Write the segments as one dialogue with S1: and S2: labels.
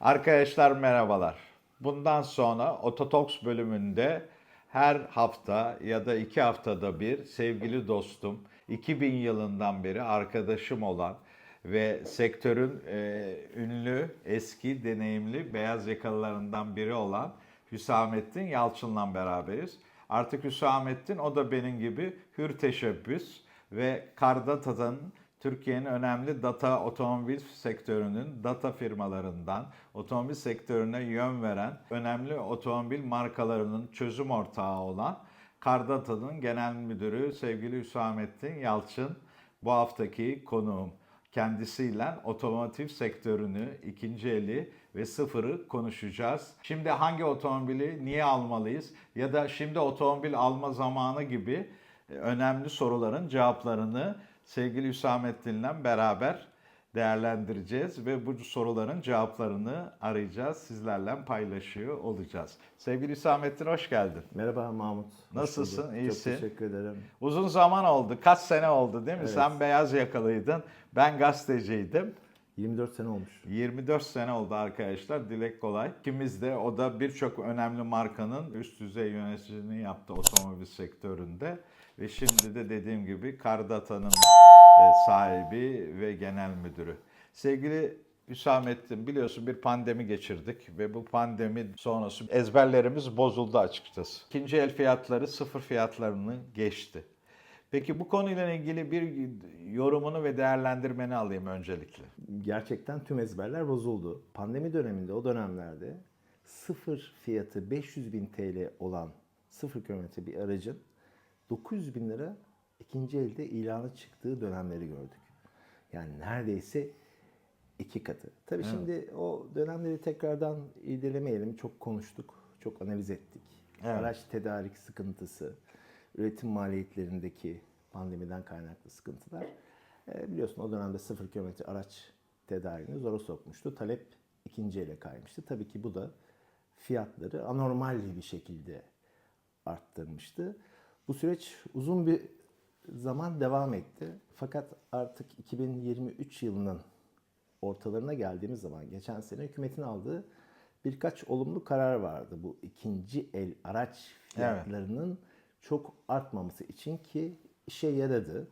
S1: Arkadaşlar merhabalar. Bundan sonra Ototoks bölümünde her hafta ya da iki haftada bir sevgili dostum, 2000 yılından beri arkadaşım olan ve sektörün e, ünlü, eski, deneyimli beyaz yakalılarından biri olan Hüsamettin Yalçın'la beraberiz. Artık Hüsamettin o da benim gibi hür teşebbüs ve Kardata'nın Türkiye'nin önemli data otomobil sektörünün data firmalarından otomobil sektörüne yön veren önemli otomobil markalarının çözüm ortağı olan Kardata'nın genel müdürü sevgili Hüsamettin Yalçın bu haftaki konuğum. Kendisiyle otomotiv sektörünü, ikinci eli ve sıfırı konuşacağız. Şimdi hangi otomobili niye almalıyız ya da şimdi otomobil alma zamanı gibi önemli soruların cevaplarını sevgili Hüsamettin'le beraber değerlendireceğiz ve bu soruların cevaplarını arayacağız, sizlerle paylaşıyor olacağız. Sevgili Hüsamettin hoş geldin.
S2: Merhaba Mahmut.
S1: Nasılsın, iyisin?
S2: Çok teşekkür ederim.
S1: Uzun zaman oldu, kaç sene oldu değil mi?
S2: Evet.
S1: Sen beyaz yakalıydın, ben gazeteciydim.
S2: 24 sene olmuş.
S1: 24 sene oldu arkadaşlar. Dilek kolay. İkimiz de o da birçok önemli markanın üst düzey yöneticiliğini yaptı otomobil sektöründe. Ve şimdi de dediğim gibi Kardata'nın e, sahibi ve genel müdürü. Sevgili Hüsamettin biliyorsun bir pandemi geçirdik ve bu pandemi sonrası ezberlerimiz bozuldu açıkçası. İkinci el fiyatları sıfır fiyatlarını geçti. Peki bu konuyla ilgili bir yorumunu ve değerlendirmeni alayım öncelikle.
S2: Gerçekten tüm ezberler bozuldu. Pandemi döneminde o dönemlerde sıfır fiyatı 500 bin TL olan sıfır kilometre bir aracın 900 bin lira ikinci elde ilanı çıktığı dönemleri gördük. Yani neredeyse iki katı. Tabii şimdi o dönemleri tekrardan irdelemeyelim. Çok konuştuk, çok analiz ettik.
S1: Evet.
S2: Araç tedarik sıkıntısı, üretim maliyetlerindeki pandemiden kaynaklı sıkıntılar. E, biliyorsun o dönemde sıfır kilometre araç tedariğini zora sokmuştu. Talep ikinci ele kaymıştı. Tabii ki bu da fiyatları anormal bir şekilde arttırmıştı. Bu süreç uzun bir zaman devam etti. Fakat artık 2023 yılının ortalarına geldiğimiz zaman geçen sene hükümetin aldığı birkaç olumlu karar vardı. Bu ikinci el araç fiyatlarının çok artmaması için ki işe yaradı.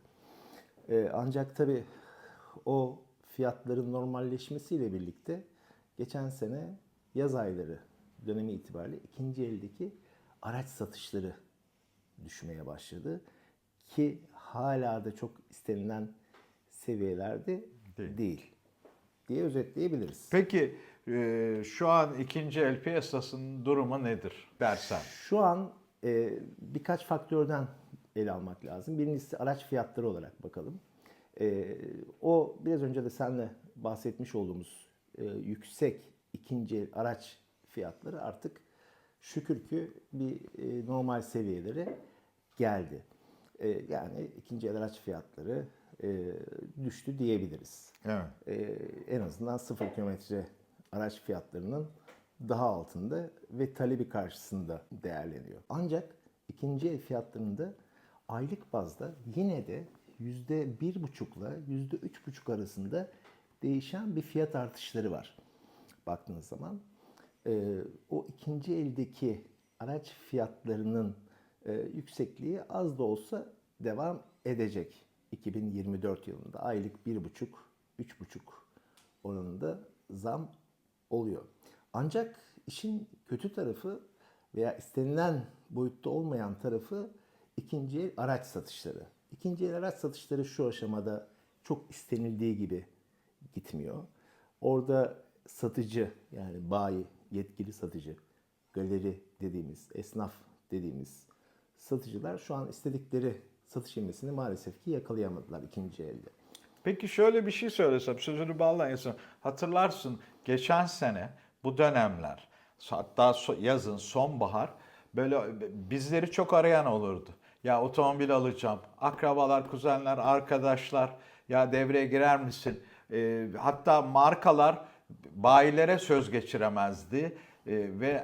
S2: Ee, ancak tabii o fiyatların normalleşmesiyle birlikte geçen sene yaz ayları dönemi itibariyle ikinci eldeki araç satışları düşmeye başladı. Ki hala da çok istenilen seviyelerde
S1: Değil.
S2: değil, diye özetleyebiliriz.
S1: Peki e, şu an ikinci el piyasasının durumu nedir dersen?
S2: Şu an e, birkaç faktörden ele almak lazım. Birincisi araç fiyatları olarak bakalım. E, o biraz önce de seninle bahsetmiş olduğumuz e, yüksek ikinci el araç fiyatları artık şükür ki bir e, normal seviyelere geldi. E, yani ikinci el araç fiyatları e, düştü diyebiliriz.
S1: Evet.
S2: e, en azından sıfır kilometre araç fiyatlarının daha altında ve talebi karşısında değerleniyor. Ancak ikinci el fiyatlarında aylık bazda yine de yüzde bir buçukla yüzde üç buçuk arasında değişen bir fiyat artışları var. Baktığınız zaman e, o ikinci eldeki araç fiyatlarının e, yüksekliği az da olsa devam edecek 2024 yılında aylık bir buçuk, üç buçuk oranında zam oluyor. Ancak işin kötü tarafı veya istenilen boyutta olmayan tarafı ikinci el araç satışları. İkinci el araç satışları şu aşamada çok istenildiği gibi gitmiyor. Orada satıcı yani bayi, yetkili satıcı, galeri dediğimiz, esnaf dediğimiz satıcılar şu an istedikleri satış ivmesini maalesef ki yakalayamadılar ikinci elde.
S1: Peki şöyle bir şey söylesem, sözünü bağlayasın. Hatırlarsın geçen sene bu dönemler, hatta yazın, sonbahar böyle bizleri çok arayan olurdu. Ya otomobil alacağım, akrabalar, kuzenler, arkadaşlar ya devreye girer misin? Ee, hatta markalar bayilere söz geçiremezdi. Ee, ve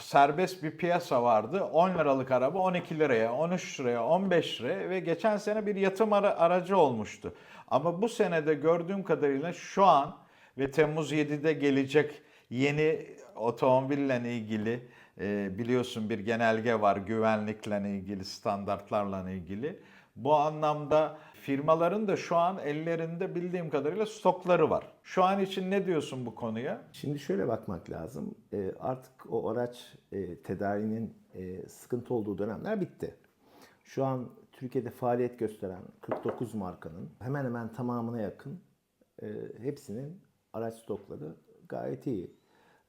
S1: serbest bir piyasa vardı. 10 liralık araba 12 liraya, 13 liraya, 15 liraya ve geçen sene bir yatım ara- aracı olmuştu. Ama bu senede gördüğüm kadarıyla şu an ve Temmuz 7'de gelecek yeni otomobille ilgili e, biliyorsun bir genelge var güvenlikle ilgili, standartlarla ilgili. Bu anlamda firmaların da şu an ellerinde bildiğim kadarıyla stokları var. Şu an için ne diyorsun bu konuya?
S2: Şimdi şöyle bakmak lazım. E, artık o araç e, tedariğinin e, sıkıntı olduğu dönemler bitti. Şu an Türkiye'de faaliyet gösteren 49 markanın hemen hemen tamamına yakın e, hepsinin araç stokları gayet iyi.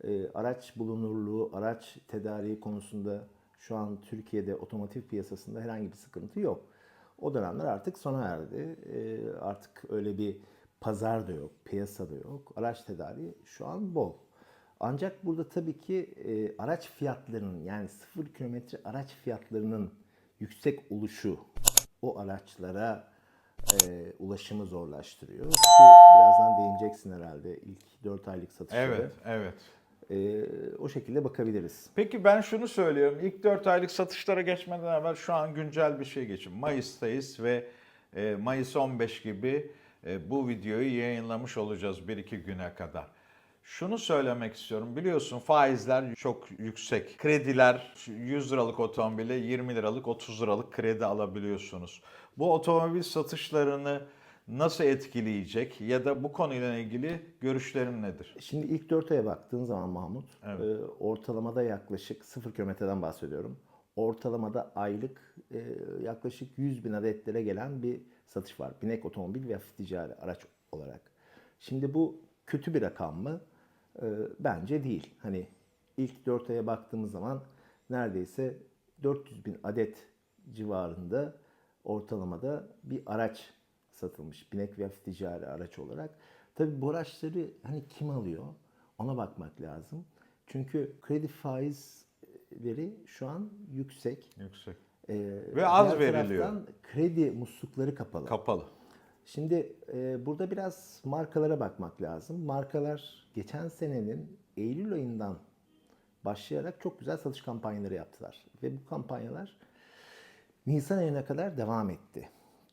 S2: E, araç bulunurluğu, araç tedariği konusunda şu an Türkiye'de otomotiv piyasasında herhangi bir sıkıntı yok. O dönemler artık sona erdi. E, artık öyle bir pazar da yok, piyasa da yok. Araç tedariği şu an bol. Ancak burada tabii ki e, araç fiyatlarının yani sıfır kilometre araç fiyatlarının yüksek oluşu o araçlara e, ulaşımı zorlaştırıyor. Birazdan değineceksin herhalde ilk 4 aylık satışları.
S1: Evet, evet.
S2: E, o şekilde bakabiliriz.
S1: Peki ben şunu söylüyorum. İlk 4 aylık satışlara geçmeden evvel şu an güncel bir şey geçin. Mayıs'tayız ve e, Mayıs 15 gibi e, bu videoyu yayınlamış olacağız 1-2 güne kadar. Şunu söylemek istiyorum. Biliyorsun faizler çok yüksek. Krediler 100 liralık otomobile 20 liralık 30 liralık kredi alabiliyorsunuz. Bu otomobil satışlarını nasıl etkileyecek ya da bu konuyla ilgili görüşlerin nedir?
S2: Şimdi ilk 4 aya baktığın zaman Mahmut,
S1: Evet.
S2: e, ortalamada yaklaşık 0 kilometreden bahsediyorum. Ortalamada aylık e, yaklaşık 100 bin adetlere gelen bir satış var. Binek otomobil ve hafif ticari araç olarak. Şimdi bu kötü bir rakam mı? E, bence değil. Hani ilk 4 aya baktığımız zaman neredeyse 400 bin adet civarında ortalamada bir araç satılmış. Binek ve hafif ticari araç olarak. Tabii bu araçları hani kim alıyor? Ona bakmak lazım. Çünkü kredi faizleri şu an yüksek.
S1: Yüksek.
S2: Ee,
S1: Ve az veriliyor.
S2: kredi muslukları kapalı.
S1: Kapalı.
S2: Şimdi e, burada biraz markalara bakmak lazım. Markalar geçen senenin Eylül ayından başlayarak çok güzel satış kampanyaları yaptılar. Ve bu kampanyalar Nisan ayına kadar devam etti.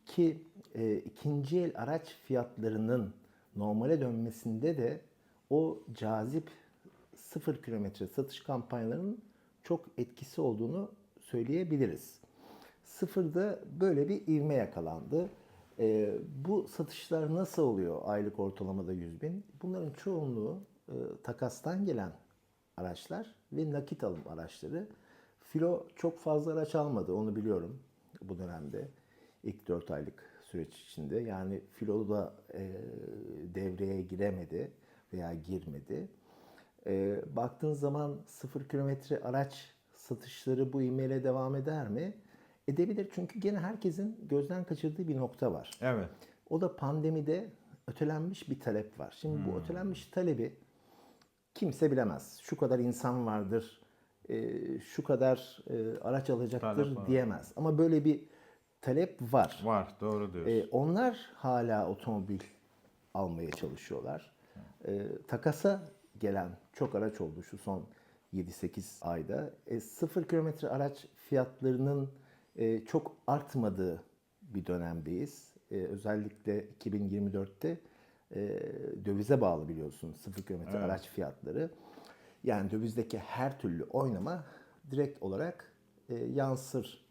S2: Ki e, ikinci el araç fiyatlarının normale dönmesinde de o cazip sıfır kilometre satış kampanyalarının çok etkisi olduğunu söyleyebiliriz. Sıfırda böyle bir ivme yakalandı. E, bu satışlar nasıl oluyor aylık ortalamada 100 bin? Bunların çoğunluğu e, takastan gelen araçlar ve nakit alım araçları. Filo çok fazla araç almadı onu biliyorum bu dönemde. İlk 4 aylık süreç içinde. Yani Filo da e, devreye giremedi veya girmedi. E, baktığın zaman 0 kilometre araç satışları bu ivmeyle devam eder mi? Edebilir çünkü gene herkesin gözden kaçırdığı bir nokta var.
S1: Evet.
S2: O da pandemide ötelenmiş bir talep var. Şimdi bu ötelenmiş talebi kimse bilemez. Şu kadar insan vardır, e, şu kadar e, araç alacaktır
S1: Talep
S2: diyemez. Ama böyle bir talep var.
S1: Var. Doğru diyorsun.
S2: E, onlar hala otomobil almaya çalışıyorlar. E, takasa gelen çok araç oldu şu son 7-8 ayda. E, sıfır kilometre araç fiyatlarının e, çok artmadığı bir dönemdeyiz. E, özellikle 2024'te e, dövize bağlı biliyorsun sıfır kilometre araç fiyatları. Yani dövizdeki her türlü oynama direkt olarak e, yansır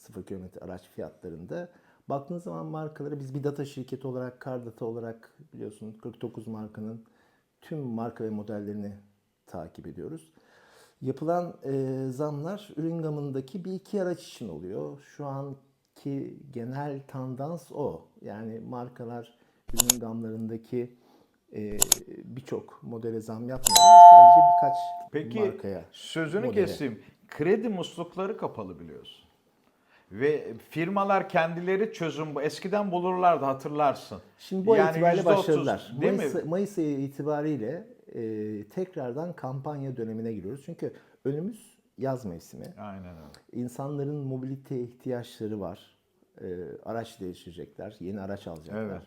S2: sıfır kilometre araç fiyatlarında. Baktığınız zaman markaları biz bir data şirketi olarak, Car Data olarak biliyorsun 49 markanın tüm marka ve modellerini takip ediyoruz. Yapılan e, zamlar ürün gamındaki bir iki araç için oluyor. Şu anki genel tendans o. Yani markalar ürün gamlarındaki e, birçok modele zam yapmıyorlar. Sadece birkaç
S1: Peki
S2: markaya.
S1: sözünü
S2: modele.
S1: keseyim. Kredi muslukları kapalı biliyorsun. Ve firmalar kendileri çözüm eskiden bulurlardı hatırlarsın.
S2: Şimdi bu
S1: Yani
S2: itibariyle
S1: %30,
S2: başladılar.
S1: Değil
S2: Mayıs,
S1: mi?
S2: Mayıs ayı itibariyle e, tekrardan kampanya dönemine giriyoruz. Çünkü önümüz yaz mevsimi.
S1: Aynen öyle.
S2: İnsanların mobilite ihtiyaçları var. E, araç değiştirecekler, yeni araç alacaklar.
S1: Evet.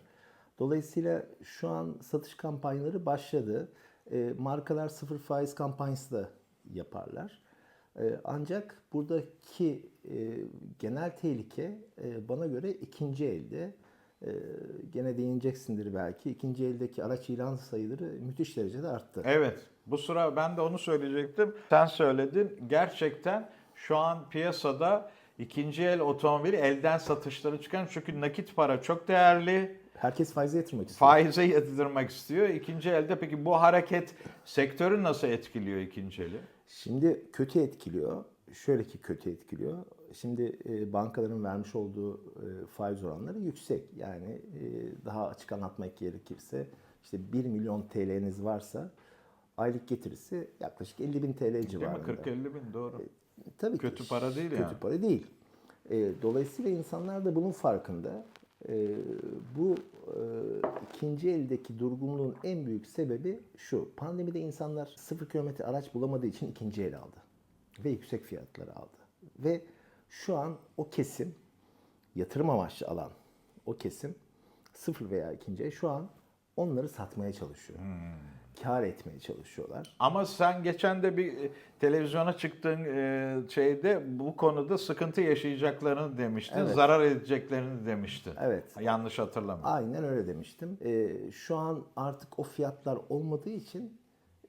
S2: Dolayısıyla şu an satış kampanyaları başladı. E, markalar sıfır faiz kampanyası da yaparlar. E, ancak buradaki e, genel tehlike e, bana göre ikinci elde. E, gene değineceksindir belki. İkinci eldeki araç ilan sayıları müthiş derecede arttı.
S1: Evet. Bu sıra ben de onu söyleyecektim. Sen söyledin. Gerçekten şu an piyasada ikinci el otomobil elden satışları çıkan çünkü nakit para çok değerli.
S2: Herkes faize yatırmak istiyor.
S1: Faize yatırmak istiyor. İkinci elde peki bu hareket sektörü nasıl etkiliyor ikinci eli?
S2: Şimdi kötü etkiliyor. Şöyle ki kötü etkiliyor. Şimdi e, bankaların vermiş olduğu e, faiz oranları yüksek. Yani e, daha açık anlatmak gerekirse işte 1 milyon TL'niz varsa aylık getirisi yaklaşık 50 bin TL
S1: Değil mi?
S2: civarında.
S1: 40-50 bin doğru.
S2: Tabii
S1: Kötü
S2: ki,
S1: para değil
S2: kötü
S1: yani.
S2: para değil. E, dolayısıyla insanlar da bunun farkında. E, bu ikinci eldeki durgunluğun en büyük sebebi şu. Pandemide insanlar sıfır kilometre araç bulamadığı için ikinci el aldı. Ve yüksek fiyatları aldı. Ve şu an o kesim, yatırım amaçlı alan o kesim sıfır veya ikinci el şu an onları satmaya çalışıyor. Kar etmeye çalışıyorlar.
S1: Ama sen geçen de bir e, televizyona çıktığın e, şeyde bu konuda sıkıntı yaşayacaklarını demiştin.
S2: Evet.
S1: Zarar edeceklerini demiştin.
S2: Evet.
S1: Yanlış hatırlamıyorum.
S2: Aynen öyle demiştim. Ee, şu an artık o fiyatlar olmadığı için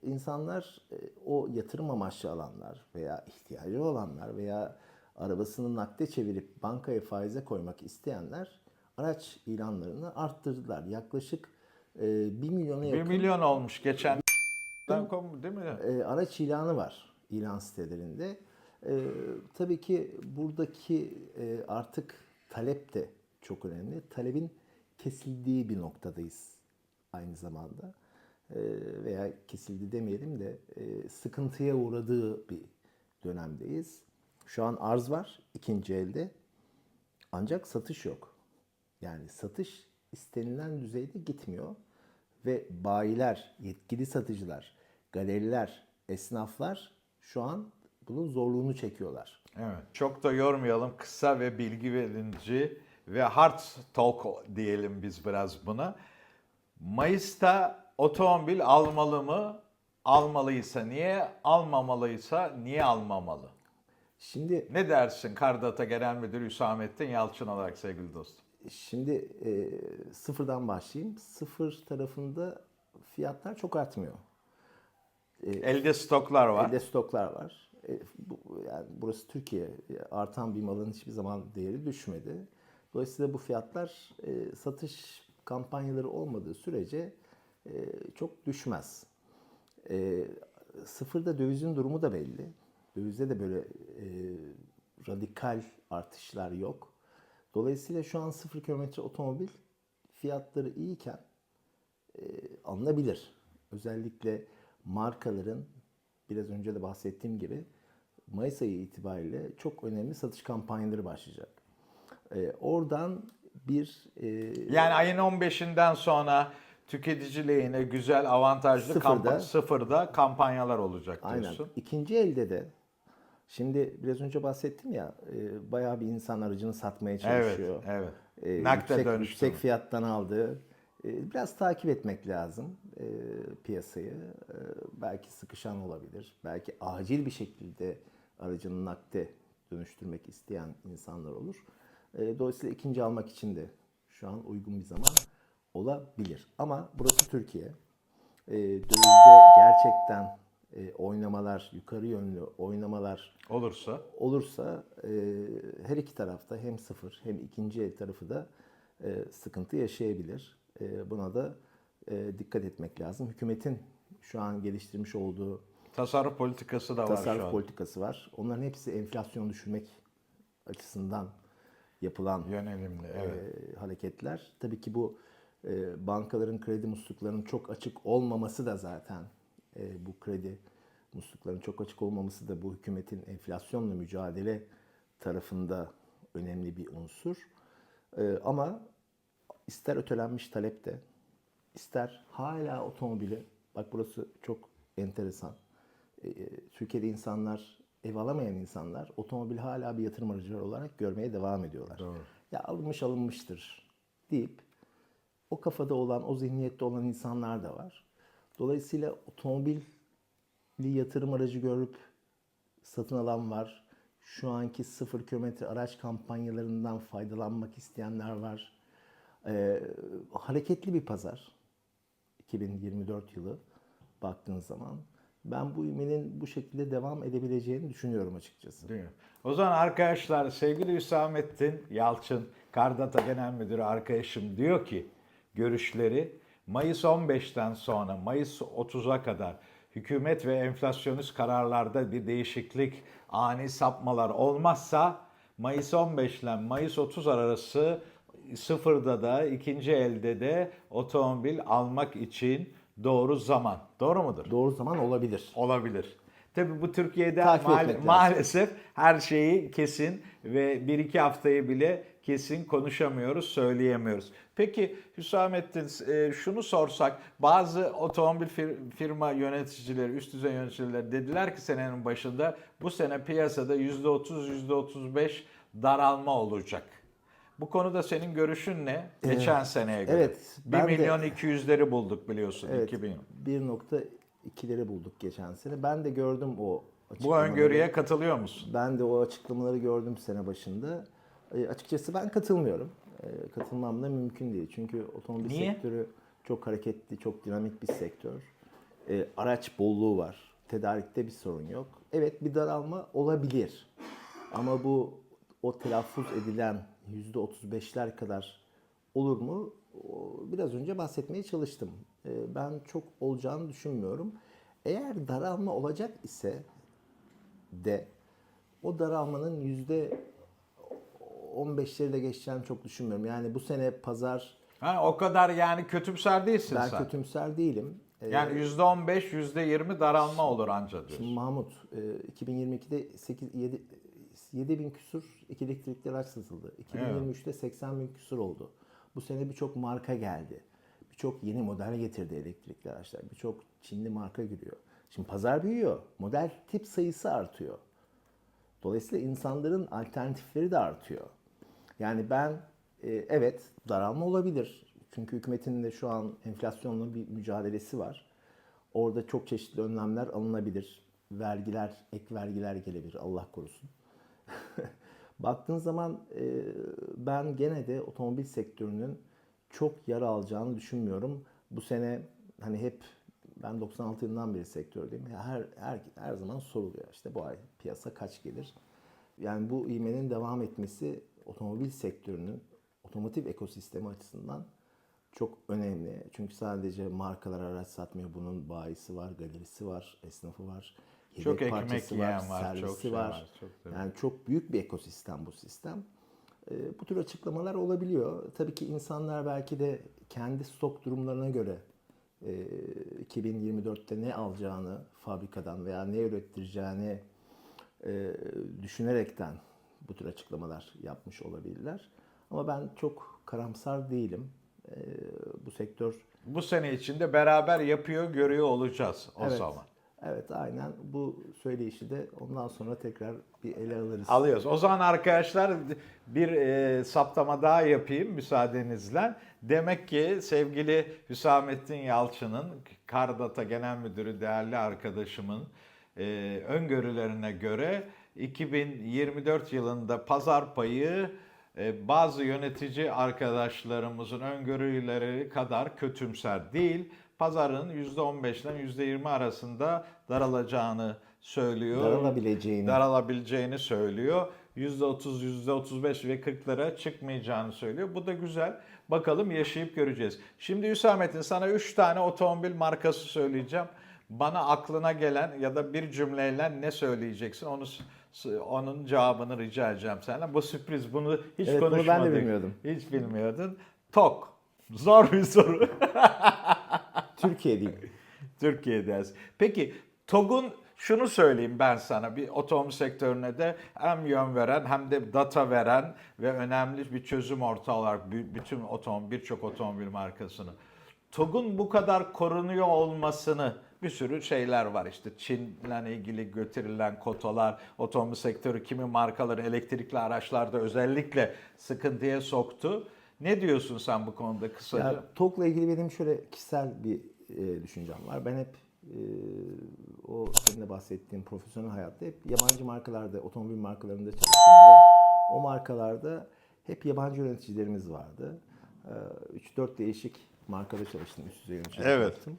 S2: insanlar e, o yatırım amaçlı alanlar veya ihtiyacı olanlar veya arabasını nakde çevirip bankaya faize koymak isteyenler araç ilanlarını arttırdılar. Yaklaşık e, 1 milyona
S1: 1
S2: yakın
S1: milyon olmuş geçen. Değil mi?
S2: e, araç ilanı var ilan sitelerinde. E, tabii ki buradaki e, artık talep de çok önemli. Talebin kesildiği bir noktadayız aynı zamanda. E, veya kesildi demeyelim de e, sıkıntıya uğradığı bir dönemdeyiz. Şu an arz var ikinci elde ancak satış yok. Yani satış istenilen düzeyde gitmiyor ve bayiler, yetkili satıcılar, galeriler, esnaflar şu an bunun zorluğunu çekiyorlar.
S1: Evet. Çok da yormayalım. Kısa ve bilgi verici ve hard talk diyelim biz biraz buna. Mayıs'ta otomobil almalı mı? Almalıysa niye? Almamalıysa niye almamalı?
S2: Şimdi
S1: Ne dersin Kardata Genel Müdürü Hüsamettin Yalçın olarak sevgili dostum?
S2: Şimdi e, sıfırdan başlayayım. Sıfır tarafında fiyatlar çok artmıyor.
S1: Elde stoklar var.
S2: Elde stoklar var. E, bu, yani burası Türkiye. E, Artan bir malın hiçbir zaman değeri düşmedi. Dolayısıyla bu fiyatlar e, satış kampanyaları olmadığı sürece e, çok düşmez. E, sıfırda dövizin durumu da belli. Dövizde de böyle e, radikal artışlar yok. Dolayısıyla şu an sıfır kilometre otomobil fiyatları iyiyken e, alınabilir. Özellikle markaların biraz önce de bahsettiğim gibi Mayıs ayı itibariyle çok önemli satış kampanyaları başlayacak. E, oradan bir e,
S1: Yani ayın 15'inden sonra tüketici lehine güzel avantajlı
S2: Sıfırda.
S1: kampa- sıfırda kampanyalar olacak
S2: aynen
S1: diyorsun.
S2: ikinci elde de şimdi biraz önce bahsettim ya e, bayağı bir insan aracını satmaya
S1: Evet,
S2: çalışıyor.
S1: evet.
S2: E,
S1: Nakde
S2: yüksek, yüksek fiyattan aldı. E, biraz takip etmek lazım e, piyasayı. E, belki sıkışan olabilir. Belki acil bir şekilde aracını nakde dönüştürmek isteyen insanlar olur. E, dolayısıyla ikinci almak için de şu an uygun bir zaman olabilir. Ama burası Türkiye. E, dövizde gerçekten e, oynamalar, yukarı yönlü oynamalar
S1: Olursa
S2: olursa e, her iki tarafta hem sıfır hem ikinci el tarafı da e, sıkıntı yaşayabilir. E, buna da e, dikkat etmek lazım. Hükümetin şu an geliştirmiş olduğu
S1: tasarruf politikası da var şu
S2: tasarruf
S1: an.
S2: politikası var. Onların hepsi enflasyonu düşürmek açısından yapılan
S1: Yönelimli, evet.
S2: e, hareketler. Tabii ki bu e, bankaların kredi musluklarının çok açık olmaması da zaten e, bu kredi musluklarının çok açık olmaması da bu hükümetin enflasyonla mücadele tarafında önemli bir unsur. E, ama ister ötelenmiş talep de ister hala otomobili bak burası çok enteresan. E, Türkiye'de insanlar ev alamayan insanlar otomobil hala bir yatırım aracı olarak görmeye devam ediyorlar. Ya alınmış alınmıştır deyip o kafada olan, o zihniyette olan insanlar da var. Dolayısıyla otomobil yatırım aracı görüp satın alan var. Şu anki sıfır kilometre araç kampanyalarından faydalanmak isteyenler var. Ee, hareketli bir pazar. 2024 yılı baktığın zaman Ben bu ivmenin bu şekilde devam edebileceğini düşünüyorum açıkçası.
S1: Değil mi? O zaman arkadaşlar sevgili Hüsamettin Yalçın, Kardata Genel Müdürü arkadaşım diyor ki görüşleri Mayıs 15'ten sonra Mayıs 30'a kadar hükümet ve enflasyonist kararlarda bir değişiklik, ani sapmalar olmazsa Mayıs 15 ile Mayıs 30 arası sıfırda da ikinci elde de otomobil almak için doğru zaman. Doğru mudur?
S2: Doğru zaman olabilir.
S1: Olabilir. Tabii bu Türkiye'de maal- maalesef her şeyi kesin ve bir iki haftayı bile kesin konuşamıyoruz, söyleyemiyoruz. Peki Hüsamettin e, şunu sorsak bazı otomobil fir- firma yöneticileri, üst düzey yöneticileri dediler ki senenin başında bu sene piyasada %30, %35 daralma olacak. Bu konuda senin görüşün ne? Geçen seneye göre.
S2: evet,
S1: 1
S2: ben de-
S1: milyon 200'leri bulduk biliyorsun
S2: Evet,
S1: 2000.
S2: 1.2'leri bulduk geçen sene. Ben de gördüm o
S1: Bu öngörüye katılıyor musun?
S2: Ben de o açıklamaları gördüm sene başında. E, açıkçası ben katılmıyorum. E, katılmam da mümkün değil. Çünkü otomobil
S1: Niye?
S2: sektörü çok hareketli, çok dinamik bir sektör. E, araç bolluğu var. Tedarikte bir sorun yok. Evet bir daralma olabilir. Ama bu o telaffuz edilen %35'ler kadar olur mu? Biraz önce bahsetmeye çalıştım. Ben çok olacağını düşünmüyorum. Eğer daralma olacak ise de o daralmanın yüzde 15'leri de geçeceğini çok düşünmüyorum. Yani bu sene pazar
S1: Ha, o kadar yani kötümser değilsin
S2: ben
S1: sen.
S2: kötümser değilim. Ee,
S1: Yani %15, %20 daralma olur anca diyorsun.
S2: Mahmut e, 2022'de 8 7 7 bin küsur iki elektrikli araç satıldı. 2023'te 80 bin küsur oldu. Bu sene birçok marka geldi. Birçok yeni model getirdi elektrikli araçlar. Birçok Çinli marka giriyor. Şimdi pazar büyüyor. Model tip sayısı artıyor. Dolayısıyla insanların alternatifleri de artıyor. Yani ben e, evet daralma olabilir. Çünkü hükümetin de şu an enflasyonla bir mücadelesi var. Orada çok çeşitli önlemler alınabilir. Vergiler, ek vergiler gelebilir Allah korusun. Baktığın zaman e, ben gene de otomobil sektörünün çok yara alacağını düşünmüyorum. Bu sene hani hep ben 96 yılından beri sektördeyim. Her, her, her zaman soruluyor işte bu ay piyasa kaç gelir? Yani bu ivmenin devam etmesi otomobil sektörünün otomotiv ekosistemi açısından çok önemli. Çünkü sadece markalar araç satmıyor. Bunun bayisi var, galerisi var, esnafı var. yedek
S1: Çok
S2: parçası
S1: yiyen var,
S2: servisi
S1: çok şey
S2: var.
S1: var, çok tabii.
S2: yani çok büyük bir ekosistem bu sistem. Ee, bu tür açıklamalar olabiliyor. Tabii ki insanlar belki de kendi stok durumlarına göre e, 2024'te ne alacağını fabrikadan veya ne ürettireceğini e, düşünerekten bu tür açıklamalar yapmış olabilirler. Ama ben çok karamsar değilim. E, bu sektör
S1: Bu sene içinde beraber yapıyor, görüyor olacağız o
S2: evet,
S1: zaman.
S2: Evet aynen bu söyleyişi de ondan sonra tekrar bir ele alırız.
S1: Alıyoruz. O zaman arkadaşlar bir e, saptama daha yapayım müsaadenizle. Demek ki sevgili Hüsamettin Yalçın'ın Kardata Genel Müdürü değerli arkadaşımın e, öngörülerine göre 2024 yılında pazar payı e, bazı yönetici arkadaşlarımızın öngörüleri kadar kötümser değil. Pazarın %15 ile %20 arasında daralacağını söylüyor.
S2: Daralabileceğini.
S1: Daralabileceğini söylüyor. %30, %35 ve 40'lara çıkmayacağını söylüyor. Bu da güzel. Bakalım yaşayıp göreceğiz. Şimdi Hüsamettin sana 3 tane otomobil markası söyleyeceğim. Bana aklına gelen ya da bir cümleyle ne söyleyeceksin onu onun cevabını rica edeceğim senden. Bu sürpriz. Bunu hiç
S2: Evet, bunu ben de
S1: konuşmadık.
S2: bilmiyordum.
S1: Hiç bilmiyordun. Tok. Zor bir soru.
S2: Türkiye değil.
S1: Türkiye'deyiz. Peki TOG'un şunu söyleyeyim ben sana bir otomobil sektörüne de hem yön veren hem de data veren ve önemli bir çözüm ortağı olarak bü- bütün otomobil birçok otomobil markasını. TOG'un bu kadar korunuyor olmasını bir sürü şeyler var işte Çin'le ilgili götürülen kotalar, otomobil sektörü kimi markaları elektrikli araçlarda özellikle sıkıntıya soktu. Ne diyorsun sen bu konuda kısaca?
S2: Ya, TOG'la ilgili benim şöyle kişisel bir e, düşüncem var. Ben hep e, o senin de bahsettiğin profesyonel hayatta hep yabancı markalarda, otomobil markalarında çalıştım ve o markalarda hep yabancı yöneticilerimiz vardı. E, 3-4 değişik markada çalıştım, üst düzey yöneticiler
S1: Evet.
S2: çalıştım.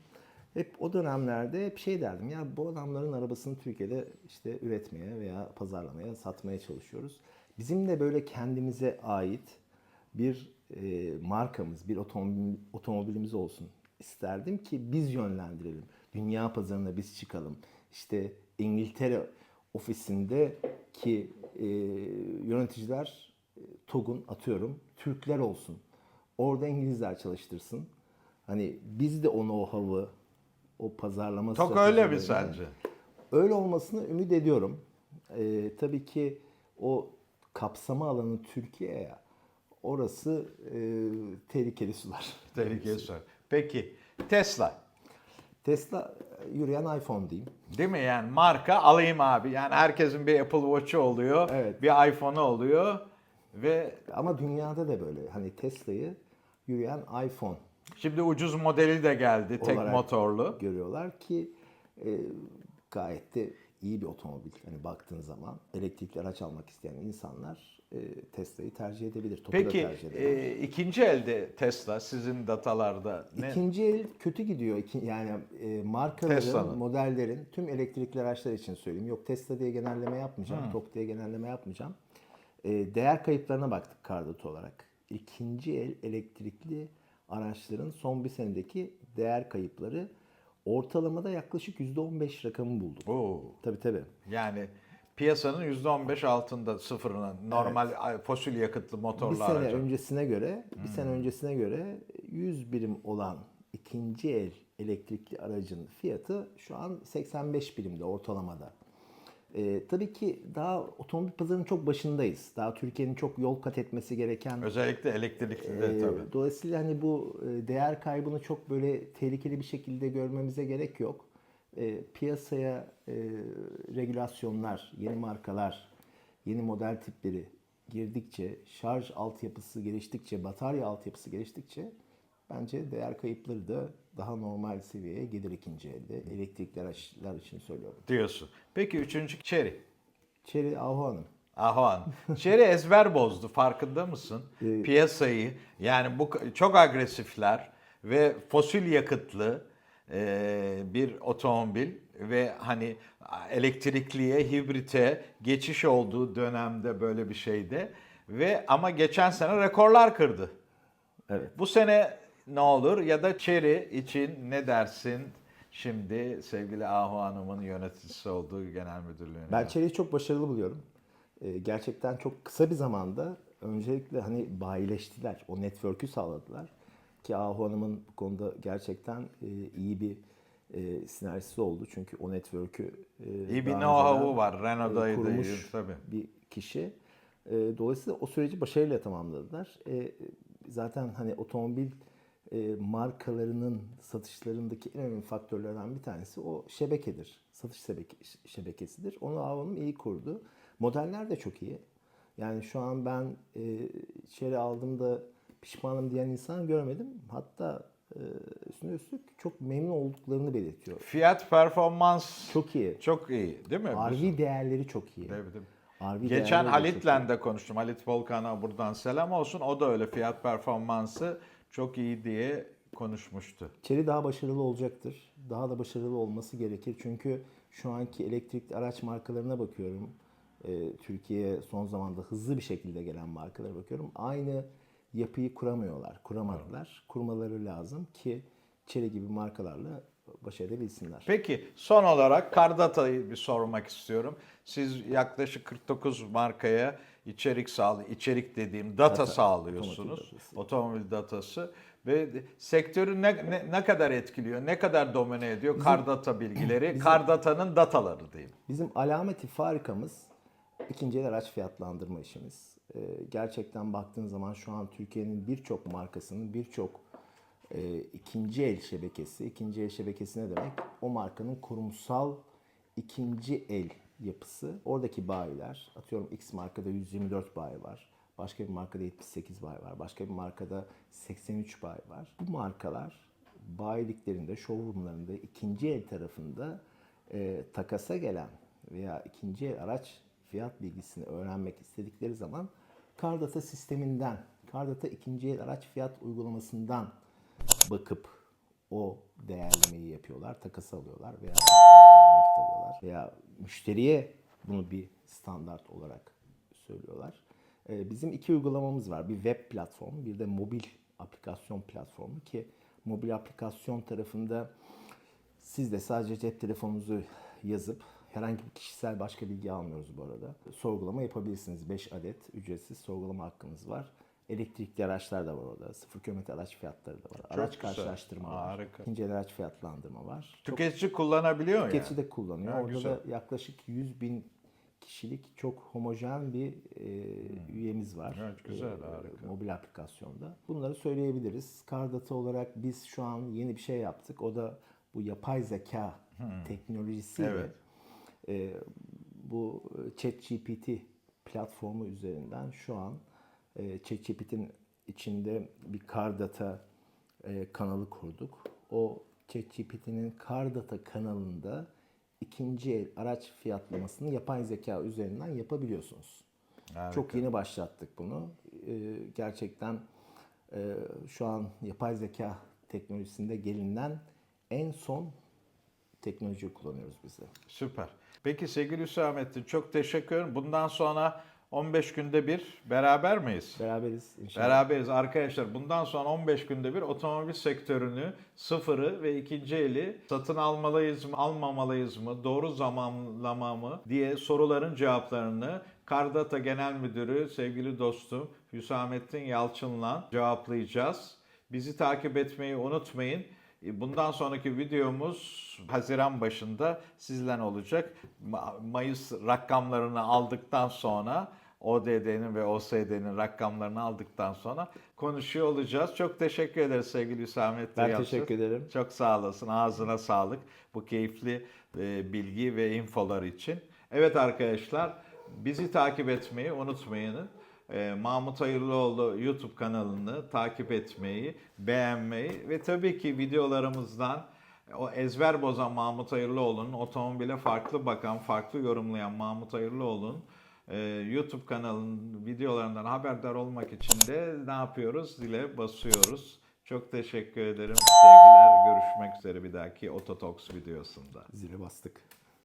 S2: Hep o dönemlerde hep şey derdim ya bu adamların arabasını Türkiye'de işte üretmeye veya pazarlamaya, satmaya çalışıyoruz. Bizim de böyle kendimize ait bir e, markamız, bir otomobil, otomobilimiz olsun isterdim ki biz yönlendirelim. Dünya pazarına biz çıkalım. İşte İngiltere ofisinde ki e, yöneticiler e, TOG'un atıyorum Türkler olsun. Orada İngilizler çalıştırsın. Hani biz de o know-how'ı, o pazarlama
S1: Tok öyle mi sence?
S2: Öyle olmasını ümit ediyorum. Ee, tabii ki o kapsama alanı Türkiye orası e, tehlikeli sular.
S1: Tehlikeli soru. Peki Tesla
S2: Tesla e, yürüyen iPhone diyeyim.
S1: değil mi yani marka alayım abi. Yani herkesin bir Apple Watch'u oluyor,
S2: Evet.
S1: bir iPhone'u oluyor ve
S2: Ama dünyada da böyle. Hani Tesla'yı yürüyen iPhone
S1: şimdi ucuz modeli de geldi tek motorlu.
S2: görüyorlar ki e, gayet de iyi bir otomobil. Hani baktığın zaman elektrikli araç almak isteyen insanlar e, Tesla'yı tercih edebilir. TOG'u da
S1: Peki
S2: tercih edebilir.
S1: e, ikinci elde Tesla sizin datalarda ne?
S2: İkinci el kötü gidiyor. İki- Yani e, markaların,
S1: Tesla'nın.
S2: modellerin tüm elektrikli araçlar için söyleyeyim. Yok Tesla diye genelleme yapmayacağım, TOG diye genelleme yapmayacağım. E, değer kayıplarına baktık Kardot olarak. İkinci el elektrikli araçların son bir senedeki değer kayıpları ortalamada yaklaşık %15 rakamı bulduk.
S1: Oo,
S2: Tabii tabii.
S1: yani piyasanın %15 altında sıfırına normal fosil yakıtlı
S2: Bir
S1: motorlu
S2: sene
S1: aracı.
S2: öncesine göre, bir sene öncesine göre 100 birim olan ikinci el elektrikli aracın fiyatı şu an 85 birimde ortalamada. Ee, tabii ki daha otomobil pazarının çok başındayız. Daha Türkiye'nin çok yol kat etmesi gereken
S1: Özellikle elektrikli de tabii.
S2: Dolayısıyla hani bu e, değer kaybını çok böyle tehlikeli bir şekilde görmemize gerek yok. Ee, piyasaya e, regülasyonlar, yeni markalar, yeni model tipleri girdikçe, şarj altyapısı geliştikçe, batarya altyapısı geliştikçe bence değer kayıpları da daha normal seviyeye gelir ikinci elde. Elektrikli araçlar için söylüyorum.
S1: diyorsun. Peki üçüncü Chery.
S2: Chery Ahua'nın
S1: Ahuan. Chery ezber bozdu farkında mısın?
S2: Ee,
S1: Piyasayı yani bu çok agresifler ve fosil yakıtlı e, bir otomobil ve hani elektrikliye, hibrite geçiş olduğu dönemde böyle bir şeyde ve ama geçen sene rekorlar kırdı.
S2: Evet.
S1: Bu sene ne olur ya da Chery için ne dersin? Şimdi sevgili Ahu Hanım'ın yöneticisi olduğu genel müdürlüğüne.
S2: Ben Chery'i çok başarılı buluyorum. Ee, gerçekten çok kısa bir zamanda öncelikle hani bayileştiler. O network'ü sağladılar. Ki Ahu Hanım'ın bu konuda gerçekten e, iyi bir e, sinerjisi oldu. Çünkü o network'ü e,
S1: İyi bir know-how'u var. Renault'daydı,
S2: e, kurmuş
S1: tabii.
S2: bir kişi. E, dolayısıyla o süreci başarıyla tamamladılar. E, zaten hani otomobil e, markalarının satışlarındaki en önemli faktörlerden bir tanesi o şebekedir. Satış şebeke, şebekesidir. Onu Avon'um iyi kurdu. Modeller de çok iyi. Yani şu an ben e, içeri aldığımda pişmanım diyen insan görmedim. Hatta e, üstüne üstlük çok memnun olduklarını belirtiyor.
S1: Fiyat performans çok,
S2: Çok iyi.
S1: iyi değil mi?
S2: RV değerleri çok iyi.
S1: Evet, evet.
S2: RV
S1: Geçen
S2: iyi.
S1: Halit'le de konuştum. Halit Volkan'a buradan selam olsun. O da öyle fiyat performansı çok iyi diye konuşmuştu.
S2: Chery daha başarılı olacaktır. Daha da başarılı olması gerekir. Çünkü şu anki elektrikli araç markalarına bakıyorum. Ee, Türkiye'ye son zamanda hızlı bir şekilde gelen markalara bakıyorum. Aynı yapıyı kuramıyorlar, kuramadılar. Kurmaları lazım ki Chery gibi markalarla baş edebilsinler.
S1: Peki son olarak Kardata'yı bir sormak istiyorum. Siz yaklaşık 49 markaya içerik sağlı içerik dediğim data,
S2: Data,
S1: sağlıyorsunuz.
S2: datası.
S1: Otomobil datası ve sektörü ne, ne, ne kadar etkiliyor? Ne kadar domine ediyor Kardata bilgileri? Kardata'nın dataları diyeyim.
S2: Bizim alameti farikamız ikinci el araç fiyatlandırma işimiz. Ee, gerçekten baktığın zaman şu an Türkiye'nin birçok markasının birçok e, ikinci el şebekesi, ikinci el şebekesi ne demek? O markanın kurumsal ikinci el yapısı. Oradaki bayiler, atıyorum X markada 124 bayi var. Başka bir markada 78 bayi var. Başka bir markada 83 bayi var. Bu markalar bayiliklerinde, showroomlarında, ikinci el tarafında e, takasa gelen veya ikinci el araç fiyat bilgisini öğrenmek istedikleri zaman Cardata sisteminden, Cardata ikinci el araç fiyat uygulamasından bakıp o değerlemeyi yapıyorlar, takas alıyorlar veya, nakit alıyorlar veya müşteriye bunu bir standart olarak söylüyorlar. Ee, Bizim iki uygulamamız var. Bir web platformu, bir de mobil aplikasyon platformu ki mobil aplikasyon tarafında siz de sadece cep telefonunuzu yazıp herhangi bir kişisel başka bilgi almıyoruz bu arada. Sorgulama yapabilirsiniz. 5 adet ücretsiz sorgulama hakkınız var. Elektrikli araçlar da var orada. Sıfır kilometre araç fiyatları da var. araç
S1: güzel.
S2: karşılaştırma var.
S1: Harika.
S2: İkinci araç fiyatlandırma var. Çok
S1: Tüketici kullanabiliyor mu
S2: tüketici
S1: yani?
S2: de kullanıyor.
S1: Ha,
S2: orada
S1: güzel.
S2: da yaklaşık 100 bin kişilik çok homojen bir e, üyemiz var.
S1: Hmm. Evet, güzel,
S2: E,
S1: harika.
S2: Mobil aplikasyonda. Bunları söyleyebiliriz. Cardata olarak biz şu an yeni bir şey yaptık. O da bu yapay zeka teknolojisiyle
S1: Hmm. Evet.
S2: e, bu ChatGPT platformu üzerinden şu an e, ChatGPT'nin içinde bir Cardata e, kanalı kurduk. O ChatGPT'nin Cardata kanalında ikinci el araç fiyatlamasını yapay zeka üzerinden yapabiliyorsunuz.
S1: Harika.
S2: Çok yeni başlattık bunu. E, gerçekten e, şu an yapay zeka teknolojisinde gelinen en son teknolojiyi kullanıyoruz biz de.
S1: Süper. Peki sevgili Hüsamettin çok teşekkür ederim. Bundan sonra 15 günde bir beraber miyiz?
S2: Beraberiz inşallah.
S1: Beraberiz arkadaşlar. Bundan sonra 15 günde bir otomobil sektörünü sıfırı ve ikinci eli satın almalıyız mı, almamalıyız mı, doğru zamanlama mı diye soruların cevaplarını Kardata Genel Müdürü sevgili dostum Hüsamettin Yalçın'la cevaplayacağız. Bizi takip etmeyi unutmayın. Bundan sonraki videomuz Haziran başında sizden olacak. Ma- Mayıs rakamlarını aldıktan sonra ODD'nin ve OSD'nin rakamlarını aldıktan sonra konuşuyor olacağız. Çok teşekkür ederiz sevgili Hüsamettin
S2: Ben
S1: Yalçın.
S2: teşekkür ederim.
S1: Çok sağ olasın. Ağzına sağlık bu keyifli e, bilgi ve infolar için. Evet arkadaşlar bizi takip etmeyi unutmayın. E, Mahmut Hayırlıoğlu YouTube kanalını takip etmeyi, beğenmeyi ve tabii ki videolarımızdan o ezber bozan Mahmut Hayırlıoğlu'nun otomobile farklı bakan, farklı yorumlayan Mahmut Hayırlıoğlu'nun e, YouTube kanalının videolarından haberdar olmak için de ne yapıyoruz? Zile basıyoruz. Çok teşekkür ederim. Sevgiler. Görüşmek üzere bir dahaki Ototox videosunda.
S2: Zile bastık.